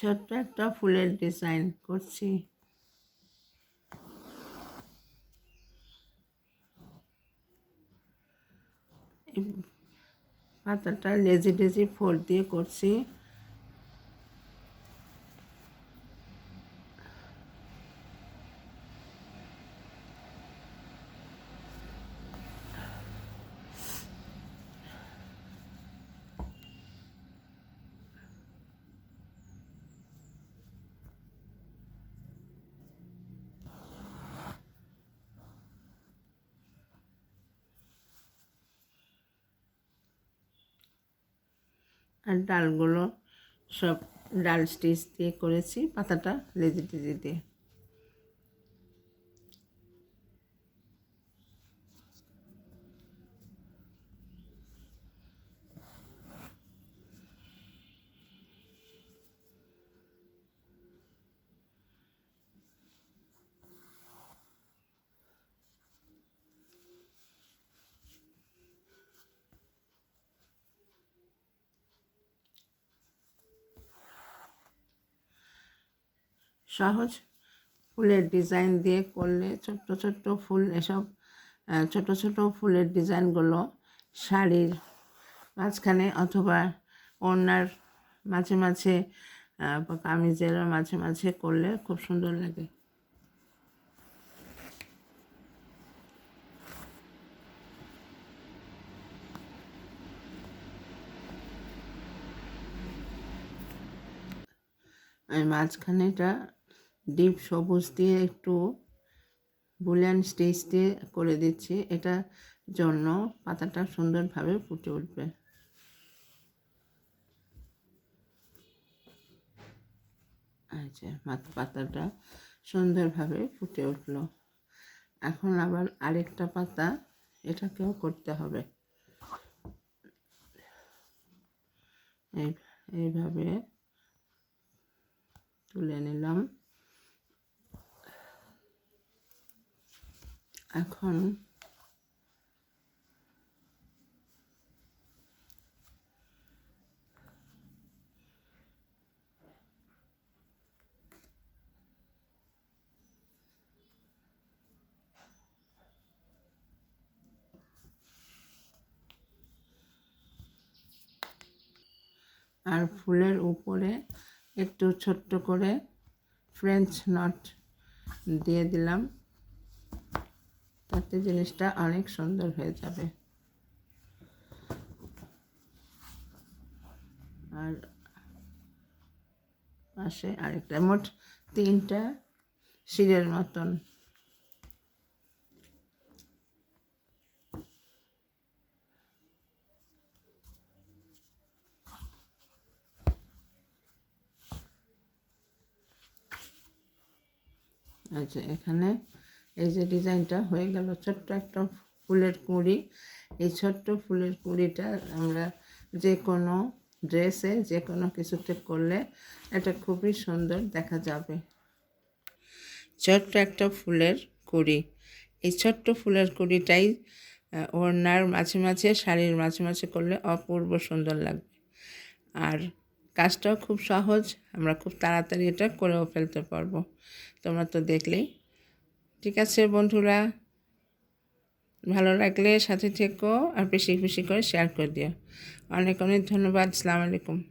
ছোট্ট একটা ফুলের ডিজাইন করছি। পাতাটা লেজি ডেজি ফোর দিয়ে করছি। আর ডালগুলো সব ডাল স্টিচ দিয়ে করেছি পাতাটা লেজি টেজি দিয়ে। সহজ ফুলের ডিজাইন দিয়ে করলে ছোট্ট ছোট্ট ফুল এসব ছোট ছোট ফুলের ডিজাইনগুলো শাড়ির মাঝখানে অথবা ওড়নার মাঝে মাঝে কামিজের মাঝে মাঝে করলে খুব সুন্দর লাগে। মাঝখানেটা ডিপ সবুজ দিয়ে একটু বুলিয়ান স্টেজ দিয়ে করে দিচ্ছি। এটা জন্য পাতাটা সুন্দরভাবে ফুটে উঠবে। আচ্ছা পাতাটা সুন্দরভাবে ফুটে উঠল। এখন আবার আরেকটা পাতা এটাকেও করতে হবে। এই, এইভাবে তুলে নিলাম। এখন আর ফুলের উপরে একটু ছোট্ট করে ফ্রেঞ্চ নট দিয়ে দিলাম। তাতে জিনিসটা অনেক সুন্দর হয়ে যাবে। আর পাশে আরেকটা, মোট তিনটা শিরের মতন। আচ্ছা এখানে এই যে ডিজাইনটা হয়ে গেল ছোট্ট একটা ফুলের কুঁড়ি। এই ছোট্ট ফুলের কুঁড়িটা আমরা যে কোনো ড্রেসে, যে কোনো কিছুতে করলে এটা খুবই সুন্দর দেখা যাবে। ছোট্ট একটা ফুলের কুঁড়ি। এই ছোট্ট ফুলের কুঁড়িটাই ওড়নার মাঝে মাঝে, শাড়ির মাঝে মাঝে করলে অপূর্ব সুন্দর লাগবে। আর কাজটাও খুব সহজ, আমরা খুব তাড়াতাড়ি এটা করেও ফেলতে পারব। তোমরা তো দেখলেই ঠিক আছে, বন্ধুরা। ভালো লাগলে সাথে থেকো আর বেশি বেশি করে শেয়ার করে দিও। অনেক অনেক ধন্যবাদ, আসসালামু আলাইকুম।